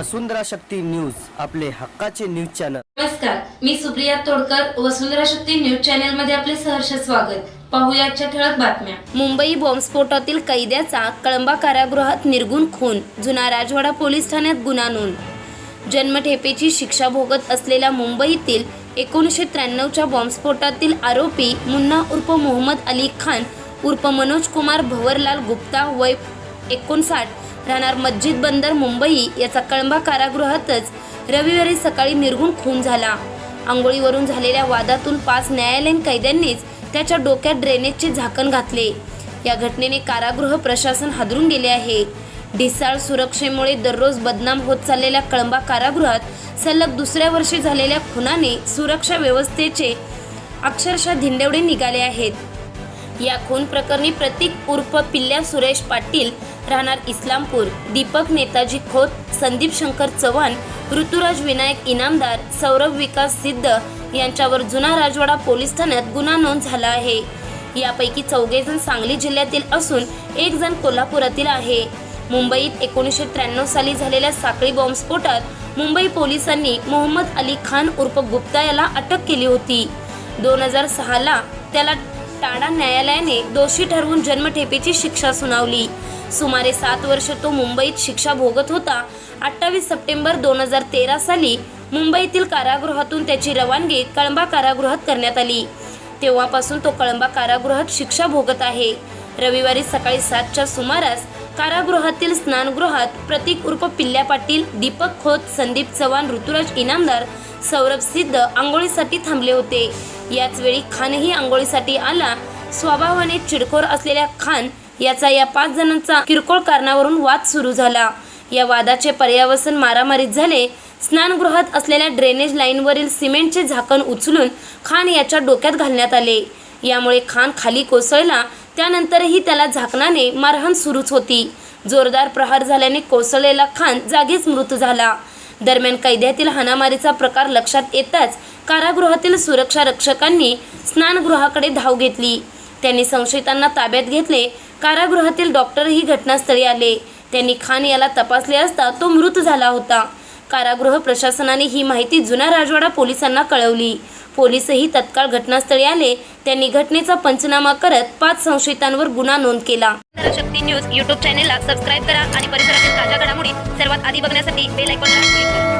वसुंधरा Shakti news आपले हक्काचे news channel. नमस्कार मी सुप्रिया तोडकर वसुंधरा शक्ती न्यूज चॅनलमध्ये आपले सहर्ष स्वागत. पाहूया आजच्या ठळक बातम्या. मुंबई बॉम्बस्फोटातील कैद्याचा कळंबा कारागृहात निर्गुण खून जुना राजवाडा पोलीस ठाण्यात गुन्हा नोंद. जन्मठेपेची शिक्षा भोगत असलेल्या मुंबईतील एकोणीसशे त्र्याण्णवच्या बॉम्बस्फोटातील आरोपी मुन्ना उर्फ मोहम्मद अली खान उर्फ मनोज कुमार भवरलाल गुप्ता वय एकोणसाठ राहणार मस्जिद बंदर मुंबई याचा कळंबा कारागृहातच रविवारी सकाळी निर्गुण खून झाला. आंघोळीवरून झालेल्या वादातून पाच न्यायालयीन कैद्यांनीच त्याच्या डोक्यात ड्रेनेजचे झाकण घातले. या घटनेने कारागृह प्रशासन हादरून गेले आहे. ढिसाळ सुरक्षेमुळे दररोज बदनाम होत चाललेल्या कळंबा कारागृहात सलग दुसऱ्या वर्षी झालेल्या खुनाने सुरक्षा व्यवस्थेचे अक्षरशः धिंडवडे निघाले आहेत. या खून प्रकरणी प्रतीक उर्फ पिल्ल्या सुरेश पाटील राहणार इस्लामपूर. दीपक नेताजी खोत संदीप शंकर चव्हाण ऋतुराज विनायक इनामदार सौरभ विकास सिद्ध यांच्यावर जुना राजवाडा पोलीस ठाण्यात गुन्हा नोंद झाला आहे. यापैकी चौघे जण सांगली जिल्ह्यातील असून एक जण कोल्हापुरातील आहे. मुंबईत एकोणीसशे त्र्याण्णव साली झालेल्या साखळी बॉम्बस्फोटात मुंबई पोलिसांनी मोहम्मद अली खान उर्फ गुप्ता याला अटक केली होती. दोन हजार सहाला त्याला टाडा न्यायालयाने दोषी ठरवून जन्मठेपेची शिक्षा सुनावली. सुमारे सात वर्ष तो मुंबईत शिक्षा भोगत होता. अठ्ठावीस सप्टेंबर दोन हजार तेरा साली मुंबईतील कारागृहातून त्याची रवानगी कळंबा कारागृहात करण्यात आली. तेव्हापासून तो कळंबा कारागृहात शिक्षा भोगत आहे. रविवारी सकाळी सातच्या सुमारास कारागृहातील स्नानगृहात प्रतीक उर्फ पिल्ल्या पाटील दीपक खोत संदीप चव्हाण ऋतुराज इनामदार सौरभ सिद्ध आंघोळीसाठी थांबले होते. याच वेळी खानही आंघोळीसाठी आला. स्वभावाने चिडखोर असलेल्या खान याचा या पाच जणांचा किरकोळ कारणावरून वाद सुरू झाला. या वादाचे पर्यावसन मारामारीत झाले. स्नानगृहात असलेल्या ड्रेनेज लाईनवरील सिमेंटचे झाकण उचलून खान याच्या डोक्यात घालण्यात आले. यामुळे खान खाली कोसळला. त्यानंतरही त्याला झाकणाने मारहाण सुरूच होती. जोरदार प्रहार झाल्याने कोसळलेला खान जागीच मृत झाला. दरम्यान कैद्यातील हाणामारीचा प्रकार लक्षात येताच कारागृहातील सुरक्षा रक्षकांनी स्नानगृहाकडे धाव घेतली. त्यांनी संशयितांना ताब्यात घेतले. कारागृहातील डॉक्टरही घटनास्थळी आले. त्यांनी खान याला तपासले असता तो मृत झाला होता. कारागृह प्रशासनाने ही माहिती जुना राजवाडा पोलिसांना कळवली. पोलीसही तत्काळ घटनास्थळी आले. त्यांनी घटनेचा पंचनामा करत पाच संशयितांवर गुन्हा नोंद केला. शक्ती न्यूज युट्यूब चॅनेलला सबस्क्राईब करा आणि परिसरातील ताज्या घडामोडी सर्वात आधी बघण्यासाठी बेल आयकॉनला क्लिक करा.